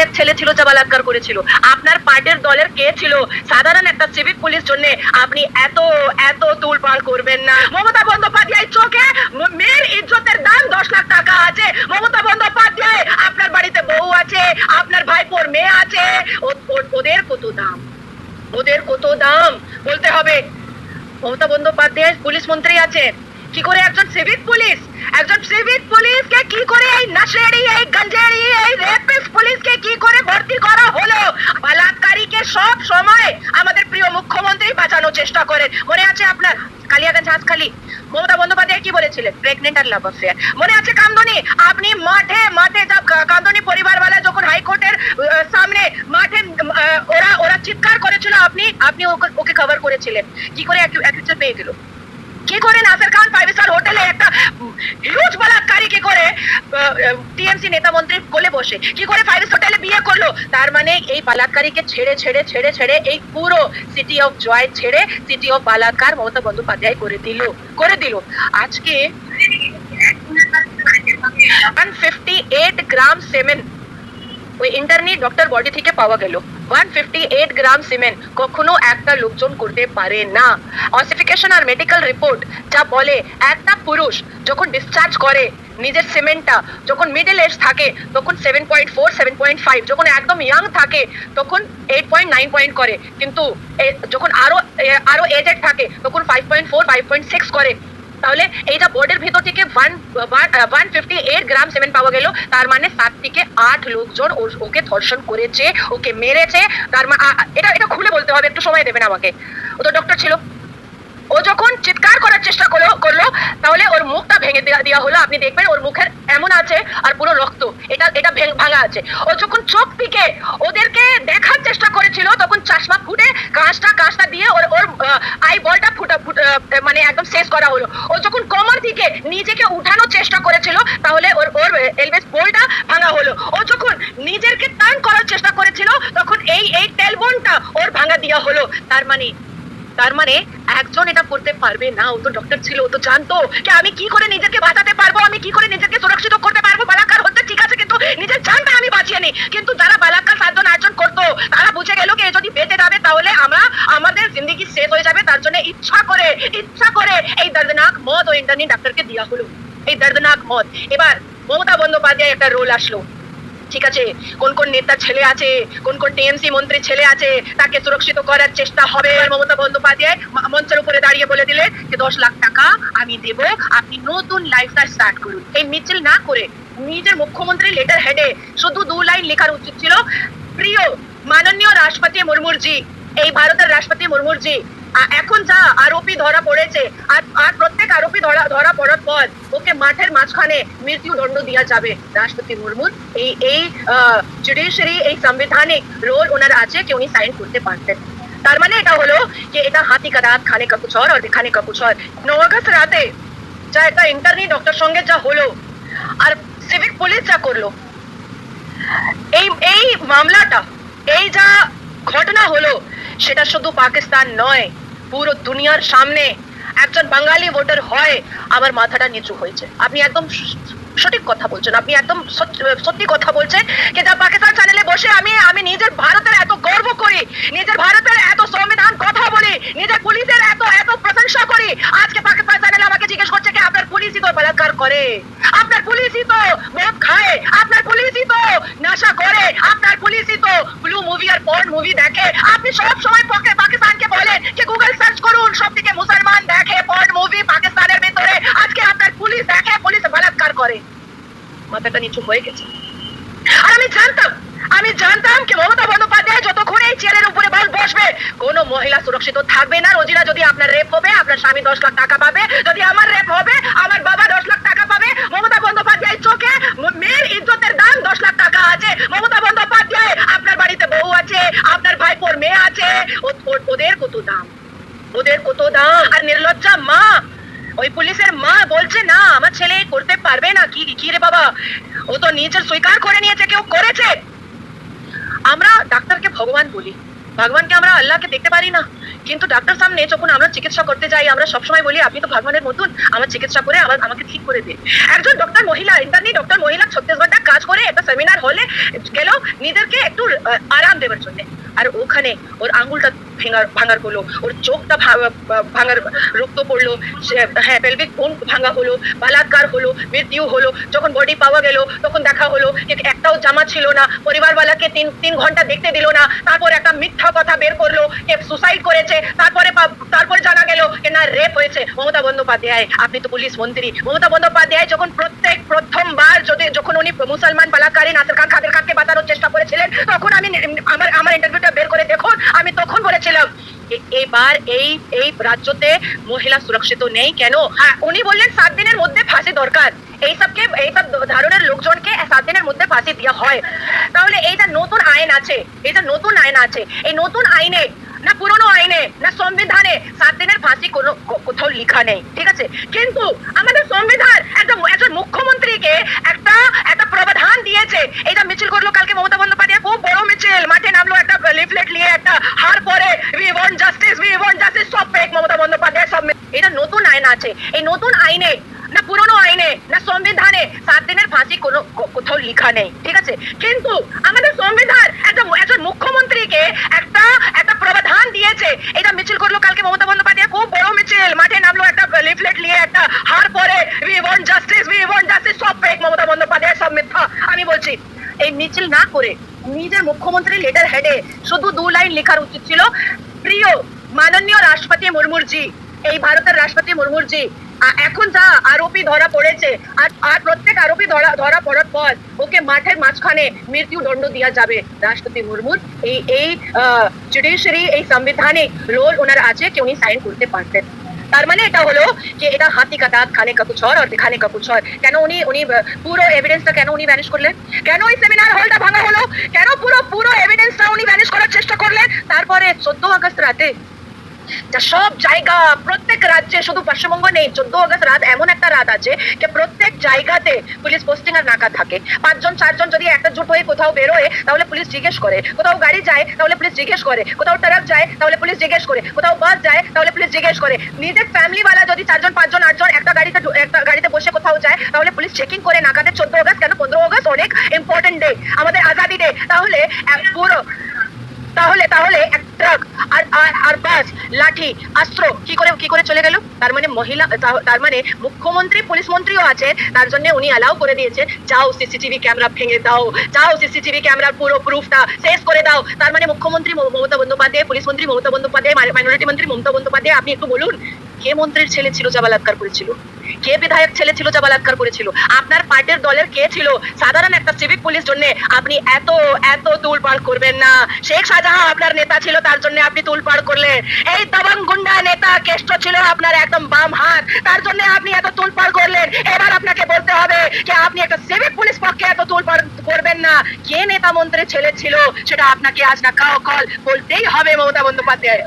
বিধায়ক ছেলে ছিল যা বলাৎকার করেছিল। আপনার পার্টির দলের কে ছিল? সাধারণ একটা সিভিক পুলিশ জন্য আপনি এত এত তুলপাড় করবেন না। মমতা বন্দ্যোপাধ্যায় চোখে মেয়ের ইজ্জতের দাম দশ লাখ টাকা আছে। মমতা বন্দ্যোপাধ্যায়, আপনার বাড়িতে বউ আছে, আপনার ভাইপোর মেয়ে আছে। ওদের কত দাম? ওদের কত দাম? বলতে হবে। মমতা বন্দ্যোপাধ্যায় পুলিশ মন্ত্রী আছে কি করে একজন সিভিক পুলিশ একজন সিভিক পুলিশকে কি করে এই নাশেরি এই গঞ্জেরি এই রেপিস্ট পুলিশকে কি করে ভর্তি করা হলো? বলাৎকারীকে সব সময় আমাদের প্রিয় মুখ্যমন্ত্রী বাঁচানোর চেষ্টা করেন। মনে আছে আপনার? কালিয়াগঞ্জ হাঁসখালি মমতা বন্দ্যোপাধ্যায় কি বলেছিলেন? প্রেগনেন্ট আর লাভ অ্যাফেয়ার মনে আছে কামদনি? আপনি মাঠে মাঠে যা, কামদনি পরিবারওয়ালা যখন হাইকোর্টের সামনে মাঠে ওরা ওরা চিৎকার করেছিল, আপনি আপনি ওকে- কভার করেছিলেন। কি করে অ্যাকিউজ পেয়ে গেল? কি করে নাসের খান ফাইভ স্টার হোটেলে একটা হিউজ বলাৎকারী কি করে টিএমসি নেতা মন্ত্রী কোলে বসে, কি করে ফাইভ স্টার হোটেলে বিয়ে করল? তার মানে এই বালাৎকারীকে ছেড়ে ছেড়ে ছেড়ে ছেড়ে এই পুরো সিটি অফ জয় ছেড়ে সিটি অফ বালাৎকার মমতা বন্দ্যোপাধ্যায় করে দিল করে দিল। আজকে 158 গ্রাম সেমেন ওই ইন্টারনি ডক্টর বডি থেকে পাওয়া গেল। One fifty eight gram cement কখনো একটা লোকজন করতে পারে না। অসিফিকেশন আর মেডিকেল রিপোর্ট যা বলে একটা পুরুষ যখন ডিসচার্জ করে নিজের সিমেন্টটা, যখন মিডল এজ থাকে, তখন seven point four seven point five যখন একদম ইয়াং থাকে, তখন এইট পয়েন্ট নাইন পয়েন্ট করে। কিন্তু যখন আরও, এ- আরও এজেড থাকে, তখন five point four five point six করে। তাহলে এইটা বোর্ডের ভিতর থেকে one one fifty eight gram cement পাওয়া গেল। তার মানে সাত থেকে আট লোকজন ওকে ধর্ষণ করেছে, ওকে মেরেছে। তার মা- আ- আ- এটা এটা খুলে বলতে হবে, একটু সময় দেবেন আমাকে। ও তো ডক্টর ছিল। ও যখন চিৎকার করার চেষ্টা করল করল তাহলে ওর মুখটা ভেঙে দেওয়া হলো, আপনি দেখবেন ওর মুখের এমন আছে আর পুরো রক্ত। এটা এটা ভাঙা আছে। ও যখন চোখ থেকে ওদেরকে দেখার চেষ্টা করেছিল, তখন চশমা ফুটে কাঁচটা কাঁচটা দিয়ে ওর ওর আই বলটা ফুটা মানে একদম শেষ করা হলো। ও যখন কোমর থেকে নিজেকে উঠানোর চেষ্টা করেছিল, তাহলে ওর ওর এলবেস বোলটা ভাঙা হলো। ও যখন নিজেকে টার্ন করার চেষ্টা করেছিল, তখন এই এই টেলবোনটা ওর ভাঙা দেওয়া হলো। তার মানে তার মানে একজন এটা করতে পারবে না, ও তো ডক্টর ছিল, ও তো জানতো যে আমি কি করে নিজেকে বাঁচাতে পারব, আমি কি করে নিজেকে সুরক্ষিত করতে পারব। বালাকার হচ্ছে ঠিক আছে, কিন্তু নিজের জানটা আমি বাঁচিয়ে নি কিন্তু যারা বালাকার সাতজন, আটজন করতো, তারা বুঝে গেল কি যদি বেঁচে যাবে, তাহলে আমরা আমাদের জিন্দগি শেষ হয়ে যাবে। তার জন্য ইচ্ছা করে ইচ্ছা করে এই দর্দনাক মত ও ইন্টারনি ডাক্তারকে দেওয়া হলো। এই দর্দনাক মত এবার মমতা বন্দ্যোপাধ্যায় একটা রোল আসলো। ঠিক আছে? কোন কোন নেতা ছেলে আছে, কোন কোন টিএমসি মন্ত্রী ছেলে আছে, তাকে সুরক্ষিত করার চেষ্টা হবে। মমতা বন্দ্যোপাধ্যায় মঞ্চের উপরে দাঁড়িয়ে বলে দিলে যে, দশ লাখ টাকা আমি দেব, আপনি নতুন লাইফটা স্টার্ট করুন। এই মিছিল না করে নিজের মুখ্যমন্ত্রী লেটার হেডে শুধু দু লাইন লেখার উচিত ছিল, প্রিয়, মাননীয় রাষ্ট্রপতি মুর্মুরজি, এই ভারতের রাষ্ট্রপতি মুর্মুরজি এখন যা আরোপি ধরা পড়েছে, আর আর প্রত্যেক আরোপি ধরা ধরা পড়ার পর ওকে মাঠের মাঝখানে মৃত্যু দণ্ড দিয়া যাবে। রাষ্ট্রপতি মুর্মুর এই এই জুডিশিয়ারি এই সাংবিধানিক রোল ওনার আছে কে উনি সাইন করতে পারতেন। তার মানে এটা হলো যে এটা হাতি কা দাঁত, খানে কা কুছ আর দেখানে কা কুছ নৌ আগস্ট রাতে যা এটা ইন্টারনি ডক্টর সঙ্গে যা হলো, আর সিভিক পুলিশ যা করল, এই এই মামলাটা, এই যা ঘটনা হলো সেটা শুধু পাকিস্তান নয়, পুরো দুনিয়ার সামনে একজন বাঙালি ভোটার হয় আমার মাথাটা নিচু হয়েছে। আপনি একদম সঠিক কথা বলছেন, আপনি একদম সত- সত্যি কথা বলছেন যা পাকিস্তান চ্যানেলে বসে আমি আমি নিজের ভারতের এত গর্ব করি, নিজের ভারতের এত সংবিধান কথা বলি, নিজের পুলিশের এত এত প্রশংসা করি, আজকে পাকিস্তান চ্যানেল আমাকে জিজ্ঞেস করছে কি আপনার পুলিশই তো বলাৎকার করে। আপনার পুলিশই তো মদ খায়, আপনার পুলিশই তো নেশা করে, আপনার পুলিশই তো ব্লু মুভি আর পর্ন মুভি দেখে। আপনি সব সময় পকে পাকিস্তানকে বলেন যে গুগল সার্চ করুন সব থেকে মুসলমান দেখে পর্ন মুভি পাকিস্তানের ভিতরে। আজকে আপনার পুলিশ দেখে, পুলিশ বলাৎকার করে। মাথাটা নিচু হয়ে গেছে। আর আমি জানতাম আমি জানতাম কি মমতা বন্দ্যোপাধ্যায় যতক্ষণ এই চেয়ারের উপরে বস বসবে, কোনো মহিলা সুরক্ষিত থাকবে না। রোজিনা, যদি আপনার রেপ হবে, আপনার স্বামী দশ লাখ টাকা পাবে। যদি আমার রেপ হবে, আমার বাবা দশ লাখ টাকা পাবে। মমতা বন্দ্যোপাধ্যায় চোখে মেয়ের ইজ্জতের দাম দশ লাখ টাকা আছে। মমতা বন্দ্যোপাধ্যায়, আপনার বাড়িতে বউ আছে, আপনার ভাইপোর মেয়ে আছে। ওদের কত দাম? ওদের কত দাম? আর নির্লজ্জা মা, ওই পুলিশের মা বলছে না, আমার ছেলে করতে পারবে না। কি কি রে বাবা? ও তো নিজের স্বীকার করে নিয়েছে, কেউ করেছে? আমরা ডাক্তারকে ভগবান বলি। ভগবানকে আমরা আল্লাহকে দেখতে পারি না। কিন্তু ডাক্তার সামনে যখন আমরা চিকিৎসা করতে যাই, আমরা সবসময় বলি, আপনি তো ভগবানের মতন, আমার চিকিৎসা করে আবার আমাকে ঠিক করে দিন। একজন ডক্টর মহিলা ইন্টারনি ডক্টর মহিলা ছত্রিশ ঘণ্টা কাজ করে একটা সেমিনার হলে গেল নিজেদেরকে একটু আরাম দেওয়ার জন্য। আর ওখানে ওর আঙ্গুলটা ভেঙার, ভাঙার হলো ওর চোখটা ভাঙার, রক্ত পড়ল হ্যাঁ পেলভিক বোন ভাঙা হলো, বালাৎকার হলো, মৃত্যু হলো, যখন বডি পাওয়া গেল, তখন দেখা হলো যে একটাও জামা ছিল না, পরিবারওয়ালাকে তিন তিন ঘণ্টা দেখতে দিল না, তারপর একটা মিথ্যা কথা বের করল কে সুসাইড করেছে, তারপরে যে না রেপ হয়েছে। মমতা বন্দ্যোপাধ্যায় আপনি তো পুলিশ মন্ত্রী। মমতা বন্দ্যোপাধ্যায় যখন প্রত্যেক প্রথমবার যদি যখন উনি মুসলমান বালাকারী নাসির খান খাদের খানকে বাঁচানোর চেষ্টা করেছিলেন তখন আমি আমার আমার ইন্টারভিউটা বের করে দেখুন আমি তখন বলেছিলাম এবার এই এই রাজ্যতে মহিলা সুরক্ষিত নেই কেন? হ্যাঁ, উনি বললেন সাত দিনের মধ্যে ফাঁসি দরকার। এইসবকে এইসব ধরনের লোকজনকে সাত দিনের মধ্যে ফাঁসি দেওয়া হয়। তাহলে এইটা নতুন আইন আছে এইটা নতুন আইন আছে। এই নতুন আইনে না পুরনো আইনে, না সংবিধানে। সাত দিনের ফাঁসি কোনো কোথাও লেখা নেই, ঠিক আছে? কিন্তু আমাদের সংবিধান একটা একজন মুখ্যমন্ত্রীকে একটা একটা প্রাবধান দিয়েছে। এটা মিছিল করল কালকে মমতা বন্দ্যোপাধ্যায়, খুব বড় মিছিল। মাঠে নামলো একটা লিফলেট নিয়ে, একটা হার পরে we want justice we want justice সব ফেক মমতা বন্দ্যোপাধ্যায়, সব এটা নতুন আইন আছে। এই নতুন আইনে, না পুরনো আইনে, না সংবিধানে সাত দিনের ফাঁসি কোনো কোথাও লেখা নেই, ঠিক আছে? কিন্তু আমাদের সংবিধান একটা একজন মুখ্যমন্ত্রীকে একটা দিয়েছে এটা মিছিল করল কালকে মমতা বন্দ্যোপাধ্যায়। খুব বড় মিছিল। মাঠে নামলো একটা লিফলেট নিয়ে একটা হার পরে। We want justice we want justice সব ফেক মমতা বন্দ্যোপাধ্যায়, সব মিথ্যা। আমি বলছি, এই মিছিল না করে নিজের মুখ্যমন্ত্রী লেটার হেডে শুধু দু লাইন লেখার উচিত ছিল। প্রিয়, মাননীয় রাষ্ট্রপতি মুর্মুরজি, এই ভারতের রাষ্ট্রপতি মুর্মুরজি এখন যা আরোপি ধরা পড়েছে, আর আর প্রত্যেক আরোপি ধরা ধরা পড়ার পর ওকে মাঠের মাঝখানে মৃত্যু দণ্ড দেওয়া যাবে। রাষ্ট্রপতি মুর্মুর এই এই জুডিশিয়ারি এই সাংবিধানিক রোল ওনার আছে, কি উনি সাইন করতে পারতেন। তার মানে এটা হলো যে এটা হাতি কা খানে কা কুছ আর দেখানে কা কুছ কেন উনি উনি পুরো এভিডেন্সটা কেন উনি ম্যানেজ করলেন? কেন ওই সেমিনার হলটা ভাঙা হলো? কেন পুরো পুরো এভিডেন্সটা উনি ম্যানেজ করার চেষ্টা করলেন? তারপরে চোদ্দ আগস্ট রাতে যা সব জায়গা, প্রত্যেক রাজ্যে, শুধু পশ্চিমবঙ্গ নেই, চোদ্দ আগস্ট রাত এমন একটা রাত আছে যে প্রত্যেক জায়গাতে পুলিশ পোস্টিং আর নাকা থাকে। পাঁচজন, চারজন যদি একটা জুট হয়ে কোথাও বেরোয় তাহলে পুলিশ জিজ্ঞেস করে। কোথাও গাড়ি যায়, তাহলে পুলিশ জিজ্ঞেস করে। কোথাও ট্রাক যায়, তাহলে পুলিশ জিজ্ঞেস করে। কোথাও বাস যায়, তাহলে পুলিশ জিজ্ঞেস করে। নিজের ফ্যামিলি ওয়ালা যদি চারজন, পাঁচজন, আটজন একটা গাড়িতে একটা গাড়িতে বসে কোথাও যায়, তাহলে পুলিশ চেকিং করে নাকাতে চোদ্দ আগস্ট কেন? পনেরো আগস্ট অনেক ইম্পর্টেন্ট ডে আমাদের আজাদি ডে তাহলে পুরো তাহলে তাহলে এক ট্রাক আর, আর- বাস লাঠি অস্ত্র কি করে কি করে চলে গেল? তার মানে মহিলা তার মানে মুখ্যমন্ত্রী, পুলিশ মন্ত্রীও আছে, তার জন্য উনি অ্যালাউ করে দিয়েছে, যাও সিসিটিভি ক্যামেরা ভেঙে দাও, যাও সিসিটিভি ক্যামেরার পুরো প্রুফটা শেষ করে দাও। তার মানে মুখ্যমন্ত্রী মম- মমতা বন্দ্যোপাধ্যায়, পুলিশ মন্ত্রী মমতা বন্দ্যোপাধ্যায় মাইনরিটি মন্ত্রী মমতা বন্দ্যোপাধ্যায়, আপনি একটু বলুন, কে মন্ত্রীর ছেলে ছিল যা বলাৎকার করেছিল কে বিধায়ক ছেলে ছিল যা বলাৎকার করেছিল? আপনার পার্টির দলের কে ছিল? সাধারণ একটা সিভিক পুলিশ জন্য আপনি এত এত তুলপাড় করবেন না। শেখ শাহজাহান আপনার নেতা ছিল, তার জন্য আপনি তুলপাড় করলেন। এই দবং গুন্ডা নেতা কেষ্ট ছিল আপনার একদম বাম হাত। তার জন্য আপনি এত তুলপাড় করলেন। এবার আপনাকে বলতে হবে যে আপনি একটা সিভিক পুলিশ পক্ষে এত তুলপাড় করবেন না। কে নেতা মন্ত্রী ছেলে ছিল, সেটা আপনাকে আজ না কাও কল বলতেই হবে মমতা বন্দ্যোপাধ্যায়।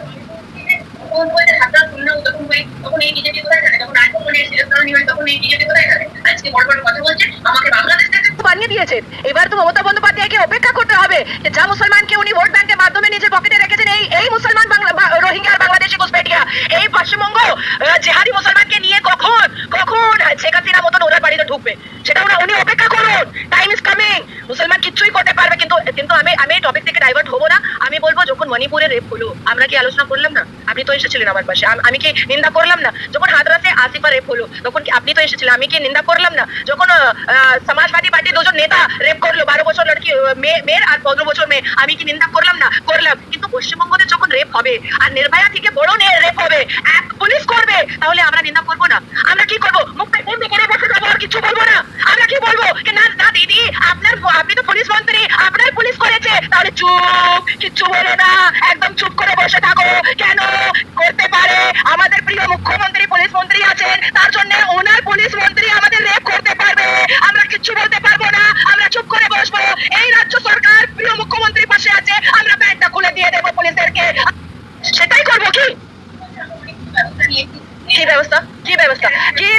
কোথায় যাবে যখন আইফোনের ইলেকট্রনিক হয় তখন বিজেপি কোথায় যাবে আজকে বড় বড় কথা বলছে, আমাকে বাংলাদেশ বানিয়ে দিয়েছেন এবার তো মমতা বন্দ্যোপাধ্যায়কে অপেক্ষা করতে হবে যে যা মুসলমানকে উনি ভোট ব্যাংকের মাধ্যমে নিজের পকেটে রেখেছেন, এই এই মুসলমান রোহিঙ্গা আর বাংলাদেশি ঘুষপেটিয়া এই পশ্চিমবঙ্গ জেহাদি মুসলমানকে নিয়ে কখন কখন শেখ হাসিনা মতন ওনার বাড়িতে ঢুকবে? সেটা উনি অপেক্ষা করুন। টাইম ইজ কামিং মুসলমান কিচ্ছুই করতে পারবে, কিন্তু কিন্তু আমি আমি টপিক থেকে ডাইভার্ট হব না। আমি বলব যখন মণিপুরে রেপ হলো আমরা কি আলোচনা করলাম না? আপনি তো এসেছিলেন আমার পাশে। আমি কি নিন্দা করলাম না? যখন হাতরাসে আসিফা রেপ হলো তখন কি আপনি তো এসেছিলেন? আমি কি নিন্দা করলাম না? যখন সমাজবাদী পার্টির দুজন নেতা রেপ করল, বারো বছর লড়কি মেয়ে, মেয়ের আর পনেরো বছর মেয়ে, আমি কি নিন্দা করলাম না? করলাম। কিন্তু পশ্চিমবঙ্গতে যখন রেপ হবে, আর নির্ভয়া থেকে বড় রেপ হবে, এক পুলিশ করবে, তাহলে আমরা নিন্দা করব না। আমরা কি করব? মুখটা বন্ধ করে বসে যাব আর কিছু বলব না। বলব? না না, দিদি, আপনার আপনি তো পুলিশ মন্ত্রী, আপনার পুলিশ করেছে। তাহলে চুপ, কিচ্ছু বলো না। একদম চুপ করে বসে থাকো। কেন? করতে পারে। আমাদের প্রিয় মুখ্যমন্ত্রী পুলিশ মন্ত্রী আছেন। তার জন্য ওনার পুলিশ মন্ত্রী আমাদের রেপ করতে পারবে। আমরা কিচ্ছু বলতে পারব না। আমরা চুপ করে বসবো। এই রাজ্য সরকার প্রিয় মুখ্যমন্ত্রী পাশে আছে। আমরা ব্যাগটা খুলে দিয়ে দেবো পুলিশদেরকে। সেটাই করব কি? কি ব্যবস্থা? কি ব্যবস্থা? কি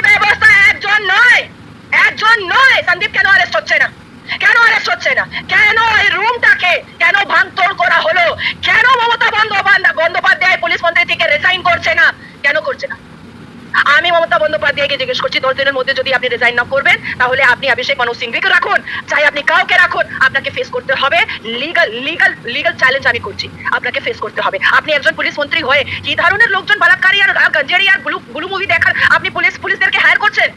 পারছে না। কেন এই রুমটাকে কেন ভাঙচুর করা হলো? কেন মমতা বন্দ্যোপাধ্যায় বন্দ্যোপাধ্যায় পুলিশ মন্ত্রী থেকে রেজাইন করছে না? কেন করছে না? আমি মমতা বন্দ্যোপাধ্যায়কে জিজ্ঞেস করছি, দশ দিনের মধ্যে যদি আপনি রেজাইন না করবেন, তাহলে আপনি অভিষেক মানুষ সিংভিকে রাখুন, চাই আপনি কাউকে রাখুন, আপনাকে ফেস করতে হবে। লিগাল লিগাল লিগাল চ্যালেঞ্জ আমি করছি, আপনাকে ফেস করতে হবে। আপনি একজন পুলিশ মন্ত্রী হয়ে কি ধরনের লোকজন বালাৎকারী আর গাঞ্জারি আর গুলু ব্লু মুভি দেখার আপনি পুলিশ পুলিশদেরকে হায়ার করছেন?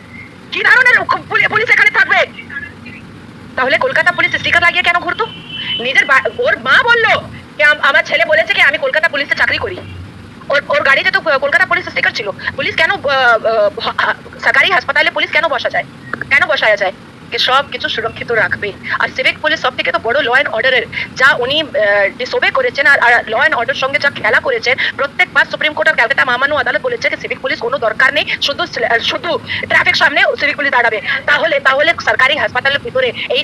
কি ধরনের পুলিশ এখানে থাকবে? তাহলে কলকাতা পুলিশ স্টিকার লাগিয়ে কেন ঘুরতো? নিজের ওর মা বলল যে আমার ছেলে বলেছে কি, আমি কলকাতা পুলিশে চাকরি করি। ওর ওর গাড়িতে তো কলকাতা পুলিশ স্টিকার ছিল। পুলিশ কেন সরকারি হাসপাতালে পুলিশ কেন বসা যায়? কেন বসায়া যায়? সব কিছু সুরক্ষিত রাখবে। আর সিভিক পুলিশ সব থেকে তো বড় ল অ্যান্ড অর্ডারের যা উনি ডিসোবে করেছেন আর ল অ্যান্ড অর্ডার সঙ্গে যা খেলা করেছেন প্রত্যেকবার সুপ্রিম কোর্ট আর ক্যালকাটা মামানু আদালত বলেছে যে সিভিক পুলিশ কোনো দরকার নেই, শুধু শুধু ট্রাফিক সামনে সিভিক পুলিশ দাঁড়াবে। তাহলে তাহলে সরকারি হাসপাতালের ভিতরে এই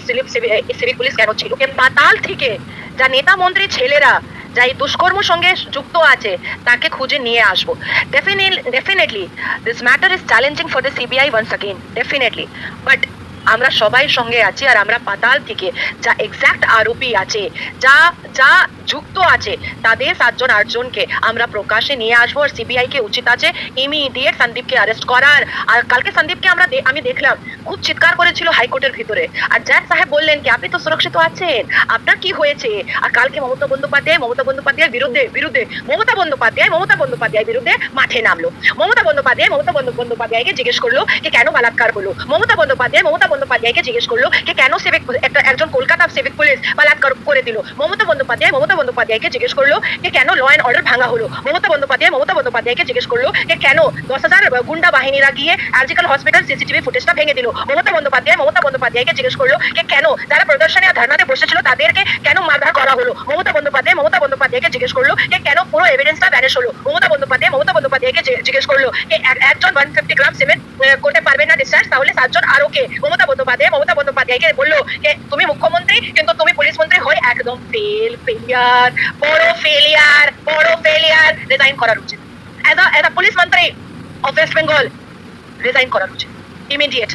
সিভিক পুলিশ কেন ছিল? পাতাল থেকে যা নেতা মন্ত্রী ছেলেরা, যা এই দুষ্কর্ম সঙ্গে যুক্ত আছে, তাকে খুঁজে নিয়ে আসব। Definitely this matter is challenging for the CBI once again definitely but আমরা সবাই সঙ্গে আছি আর আমরা পাতাল থেকে যা এক্স্যাক্ট আরোপি আছে, যা যা যুক্ত আছে, তাদের সাতজন, আটজনকে আমরা প্রকাশে নিয়ে আসব আর সিবিআই কে উচিত আছে ইমিডিয়েট সন্দীপকে অ্যারেস্ট করার। আর কালকে সন্দীপকে আমরা আমি দেখলাম, খুব চিৎকার করেছিল হাইকোর্টের ভিতরে। আর জ্যাক সাহেব বললেন কি, আপনি তো সুরক্ষিত আছেন। আপনার কি হয়েছে? আর কালকে মমতা বন্দ্যোপাধ্যায়, মমতা বন্দ্যোপাধ্যায়ের বিরুদ্ধে বিরুদ্ধে, মমতা বন্দ্যোপাধ্যায়, মমতা বন্দ্যোপাধ্যায়ের বিরুদ্ধে মাঠে নামলো। মমতা বন্দ্যোপাধ্যায়, মমতা বন্দ্য- বন্দ্যোপাধ্যায়কে জিজ্ঞেস করল যে কেন বালাৎকার হলো মমতা বন্দ্যোপাধ্যায়, মমতা বন্দ্যোপাধ্যায়কে জিজ্ঞেস করল যে কেন সিভিক একটা একজন কলকাতা সিভিক পুলিশ বালাৎকার করে দিল। মমতা বন্দ্যোপাধ্যায় মমতা বন্দ্যোপাধ্যায়কে জিজ্ঞেস করল যে কেন ল অ্যান্ড অর্ডার ভাঙা হলো? মমতা বন্দ্যোপাধ্যায় মমতা বন্দ্যোপাধ্যায়কে জিজ্ঞেস করল যে কেন দশ হাজার গুন্ডা বাহিনীরা গিয়ে আর্জিক্যাল হসপিটাল সিসিটিভি ফুটেজটা ভেঙে দিল? মমতা বন্দ্যোপাধ্যায় মমতা বন্দ্যোপাধ্যায়কে জিজ্ঞেস করল যে কেন যারা প্রদর্শনে আর ধর্নাতে বসেছিল তাদেরকে কেন মারধর করা হলো? মমতা বন্দ্যোপাধ্যায় মমতা বন্দ্যোপাধ্যায়কে জিজ্ঞেস করল যে কেন পুরো এভিডেন্সটা ভ্যানিশ হলো? মমতা বন্দ্যোপাধ্যায় মমতা বন্দ্যোপাধ্যায়কে জিজ্ঞেস করল যে এক- একজন ওয়ান ফিফটি গ্রাম সিমেন্ট করতে পারবে না ডিসচার্জ তাহলে সাতজন আরও কে? মমতা বন্দ্যোপাধ্যায়, মমতা বন্দ্যোপাধ্যায়কে বলল যে, তুমি মুখ্যমন্ত্রী, কিন্তু তুমি পুলিশ মন্ত্রী হয়ে একদম ফেল ফেলিয়ার বড় ফেলিয়ার বড় ফেলিয়ার রিজাইন করার উচিত। এজ আ পুলিশ মন্ত্রী অফ ওয়েস্ট বেঙ্গল রিজাইন করার উচিত ইমিডিয়েট